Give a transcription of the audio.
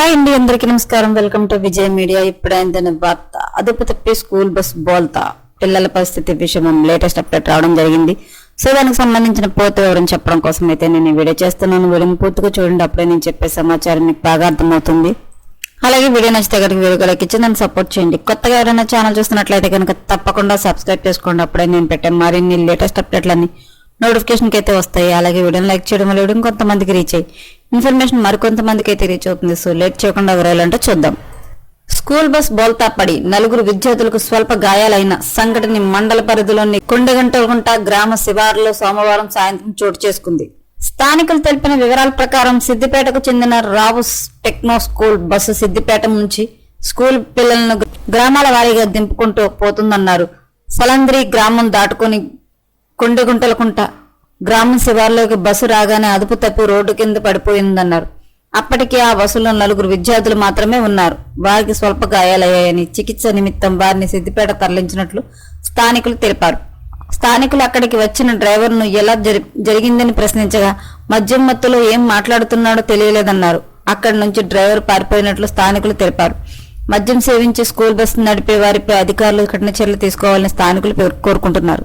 Hi అండి అందరికీ నమస్కారం. Welcome to Vijay media. ఇప్పుడైందని వార్త. అదుపు తప్పి స్కూల్ బస్ బోల్తా. పిల్లల పరిస్థితి విషయం లేటెస్ట్ అప్డేట్ రావడం జరిగింది. సో దానికి సంబంధించిన పూర్తి వివరం చెప్పడం కోసం అయితే నేను వీడియో చేస్తున్నాను. వీడియోని పూర్తిగా చూడండి. అప్పుడే నేను చెప్పే సమాచారం మీకు బాగా అర్థమవుతుంది. అలాగే వీడియో నచ్చితే కనుక వీడియో లైక్ ఇచ్చి నన్ను సపోర్ట్ చేయండి. కొత్తగా ఎవరైనా ఛానల్ చూస్తున్నట్లయితే కనుక తప్పకుండా సబ్స్క్రైబ్ చేసుకోండి. అప్పుడే నేను పెట్టే మరిన్ని లేటెస్ట్ అప్డేట్లన్నీ నోటిఫికేషన్కి అయితే వస్తాయి. అలాగే వీడియోని లైక్ చేయడం వల్ల వీడియో కొంతమందికి రీచ్ అయ్యి ఇన్ఫర్మేషన్ మరికొంతమందికి అయితే రీచ్ అవుతుంది. సో లేట్ చేయకుండా వివరాలంటే చూద్దాం. స్కూల్ బస్ బోల్తా పడి నలుగురు విద్యార్థులకు స్వల్ప గాయాలైన సంఘటన మండల పరిధిలోని కొండగంటగుంట గ్రామ శివారులో సోమవారం సాయంత్రం చోటు చేసుకుంది. స్థానికులు తెలిపిన వివరాల ప్రకారం సిద్దిపేటకు చెందిన Rao techno school bus Siddipet నుంచి స్కూల్ పిల్లలను గ్రామాల వారీగా దింపుకుంటూ పోతుందన్నారు. సలంద్రి గ్రామం దాటుకుని కొండగుంటలకుంట గ్రామం శివార్లోకి బస్సు రాగానే అదుపు తప్పి రోడ్డు కింద పడిపోయిందన్నారు. అప్పటికే ఆ బస్సులో నలుగురు విద్యార్థులు మాత్రమే ఉన్నారు. వారికి స్వల్ప గాయాలయ్యాయని చికిత్స నిమిత్తం వారిని సిద్దిపేట తరలించినట్లు స్థానికులు తెలిపారు. స్థానికులు అక్కడికి వచ్చిన డ్రైవర్ను ఎలా జరి- జరిగిందని ప్రశ్నించగా మద్యం మత్తులో ఏం మాట్లాడుతున్నాడో తెలియలేదన్నారు. అక్కడి నుంచి డ్రైవర్ పారిపోయినట్లు స్థానికులు తెలిపారు. మద్యం సేవించి స్కూల్ బస్సు నడిపే వారిపై అధికారులు కఠిన చర్యలు తీసుకోవాలని స్థానికులు కోరుకుంటున్నారు.